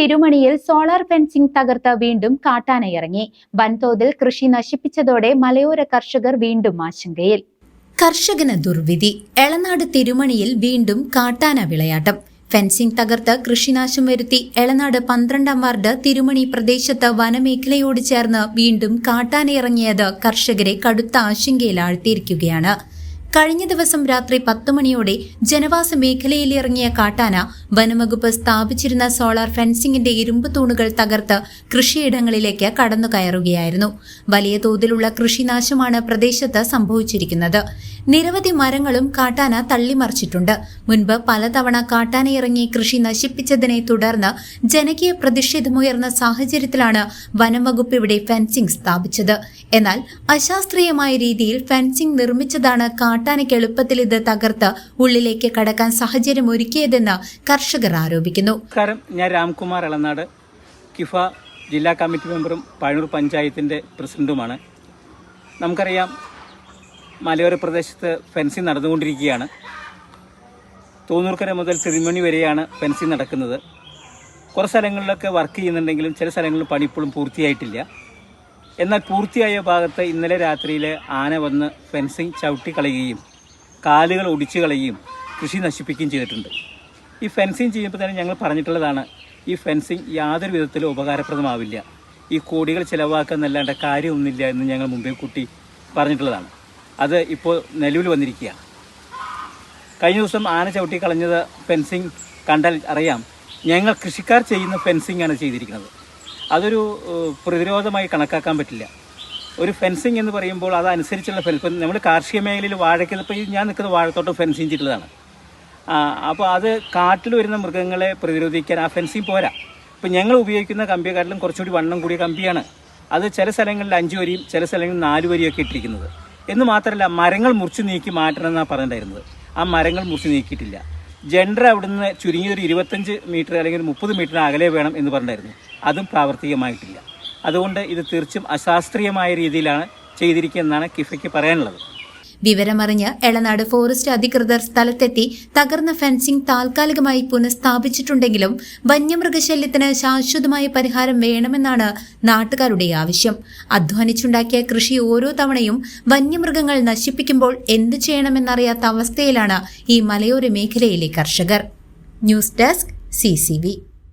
തിരുമണിയിൽ solar fencing തകർത്ത് വീണ്ടും കാട്ടാനയിറങ്ങി. വൻതോതിൽ കൃഷി നശിപ്പിച്ചതോടെ മലയോര കർഷകർ വീണ്ടും ആശങ്കയിൽ. കർഷകന് ദുർവിധി. എളനാട് തിരുമണിയിൽ വീണ്ടും കാട്ടാന വിളയാട്ടം. ഫെൻസിംഗ് തകർത്ത് കൃഷിനാശം വരുത്തി. എളനാട് പന്ത്രണ്ടാം വാർഡ് തിരുമണി പ്രദേശത്ത് വനമേഖലയോട് ചേർന്ന് വീണ്ടും കാട്ടാനയിറങ്ങിയത് കർഷകരെ കടുത്ത ആശങ്കയിലാഴ്ത്തിയിരിക്കുകയാണ്. കഴിഞ്ഞ ദിവസം രാത്രി പത്തു മണിയോടെ ജനവാസ മേഖലയിൽ ഇറങ്ങിയ കാട്ടാന വനംവകുപ്പ് സ്ഥാപിച്ചിരുന്ന സോളാർ ഫെൻസിംഗിന്റെ ഇരുമ്പ് തൂണുകൾ തകർത്ത് കൃഷിയിടങ്ങളിലേക്ക് കടന്നു കയറുകയായിരുന്നു വലിയ തോതിലുള്ള കൃഷിനാശമാണ് പ്രദേശത്ത് സംഭവിച്ചിരിക്കുന്നത്. നിരവധി മരങ്ങളും കാട്ടാന തള്ളിമറിച്ചിട്ടുണ്ട്. മുൻപ് പലതവണ കാട്ടാന ഇറങ്ങി കൃഷി നശിപ്പിച്ചതിനെ തുടർന്ന് ജനകീയ പ്രതിഷേധമുയർന്ന സാഹചര്യത്തിലാണ് വനംവകുപ്പ് ഇവിടെ ഫെൻസിംഗ് സ്ഥാപിച്ചത്. എന്നാൽ അശാസ്ത്രീയമായ രീതിയിൽ ഫെൻസിംഗ് നിർമ്മിച്ചതാണ് കാട്ടാനയ്ക്ക് എളുപ്പത്തിൽ ഇത് തകർത്ത് ഉള്ളിലേക്ക് കടക്കാൻ സാഹചര്യം ഒരുക്കിയതെന്ന് കർഷകർ ആരോപിക്കുന്നു. ഞാൻ രാംകുമാർ എളനാട്. കിഫ ജില്ലാ കമ്മിറ്റി മെമ്പറും പഴയൂർ പഞ്ചായത്തിന്റെ പ്രസിഡന്റുമാണ്. നമുക്കറിയാം മലയോര പ്രദേശത്ത് ഫെൻസിങ് നടന്നുകൊണ്ടിരിക്കുകയാണ്. തോന്നൂർക്കര മുതൽ തിരുമണി വരെയാണ് ഫെൻസിങ് നടക്കുന്നത്. കുറച്ച് സ്ഥലങ്ങളിലൊക്കെ വർക്ക് ചെയ്യുന്നുണ്ടെങ്കിലും ചില സ്ഥലങ്ങളിൽ പണി ഇപ്പോഴും പൂർത്തിയായിട്ടില്ല. എന്നാൽ പൂർത്തിയായ ഭാഗത്ത് ഇന്നലെ രാത്രിയിൽ ആന വന്ന് ഫെൻസിങ് ചവിട്ടി കളയുകയും കാലുകൾ ഒടിച്ചു കളയുകയും കൃഷി നശിപ്പിക്കുകയും ചെയ്തിട്ടുണ്ട്. ഈ ഫെൻസിങ് ചെയ്യുമ്പോൾ തന്നെ ഞങ്ങൾ പറഞ്ഞിട്ടുള്ളതാണ് ഈ ഫെൻസിങ് യാതൊരു വിധത്തിലും ഉപകാരപ്രദമാവില്ല. ഈ കോടികൾ ചിലവാക്കുന്നല്ലാണ്ട് കാര്യമൊന്നുമില്ല എന്ന് ഞങ്ങൾ മുമ്പേ കൂട്ടി പറഞ്ഞിട്ടുള്ളതാണ്. അത് ഇപ്പോൾ നിലവിൽ വന്നിരിക്കുകയാണ്. കഴിഞ്ഞ ദിവസം ആന ചവിട്ടി കളഞ്ഞത് ഫെൻസിങ് കണ്ടാൽ അറിയാം ഞങ്ങൾ കൃഷിക്കാർ ചെയ്യുന്ന ഫെൻസിങ് ആണ് ചെയ്തിരിക്കുന്നത്. അതൊരു പ്രതിരോധമായി കണക്കാക്കാൻ പറ്റില്ല. ഒരു ഫെൻസിങ് എന്ന് പറയുമ്പോൾ അതനുസരിച്ചുള്ള ഫെൻസ് നമ്മൾ കാർഷിക മേഖലയിൽ വാഴയ്ക്ക് ഇപ്പോൾ ഞാൻ നിൽക്കുന്ന വാഴത്തോട്ടം ഫെൻസിങ് ചെയ്തിട്ടുള്ളതാണ്. അപ്പോൾ അത് കാട്ടിൽ വരുന്ന മൃഗങ്ങളെ പ്രതിരോധിക്കാൻ ആ ഫെൻസിങ് പോരാ. ഇപ്പം ഞങ്ങൾ ഉപയോഗിക്കുന്ന കമ്പിയെക്കാട്ടിലും കുറച്ചുകൂടി വണ്ണം കൂടിയ കമ്പിയാണ്. അത് ചില സ്ഥലങ്ങളിൽ അഞ്ച് വരിയും ചില സ്ഥലങ്ങളിൽ നാല് വരിയൊക്കെ ഇട്ടിരിക്കുന്നത്. എന്ന് മാത്രമല്ല മരങ്ങൾ മുറിച്ച് നീക്കി മാറ്റണം എന്നാണ് പറഞ്ഞിട്ടുണ്ടായിരുന്നത്. ആ മരങ്ങൾ മുറിച്ച് നീക്കിയിട്ടില്ല. ജെൻഡർ അവിടുന്ന് ചുരുങ്ങിയ ഒരു ഇരുപത്തഞ്ച് മീറ്റർ അല്ലെങ്കിൽ മുപ്പത് മീറ്റർ അകലെ വേണം എന്ന് പറഞ്ഞിട്ടുണ്ടായിരുന്നു അതും പ്രാവർത്തികമായിട്ടില്ല. അതുകൊണ്ട് ഇത് തീർച്ചും അശാസ്ത്രീയമായ രീതിയിലാണ് ചെയ്തിരിക്കുന്നതെന്നാണ് കിഫയ്ക്ക് പറയാനുള്ളത്. വിവരമറിഞ്ഞ് എളനാട് ഫോറസ്റ്റ് അധികൃതർ സ്ഥലത്തെത്തി തകർന്ന ഫെൻസിംഗ് താൽക്കാലികമായി പുനഃസ്ഥാപിച്ചിട്ടുണ്ടെങ്കിലും വന്യമൃഗശല്യത്തിന് ശാശ്വതമായ പരിഹാരം വേണമെന്നാണ് നാട്ടുകാരുടെ ആവശ്യം. അധ്വാനിച്ചുണ്ടാക്കിയ കൃഷി ഓരോ തവണയും വന്യമൃഗങ്ങൾ നശിപ്പിക്കുമ്പോൾ എന്തു ചെയ്യണമെന്നറിയാത്ത അവസ്ഥയിലാണ് ഈ മലയോര മേഖലയിലെ കർഷകർ. News desk C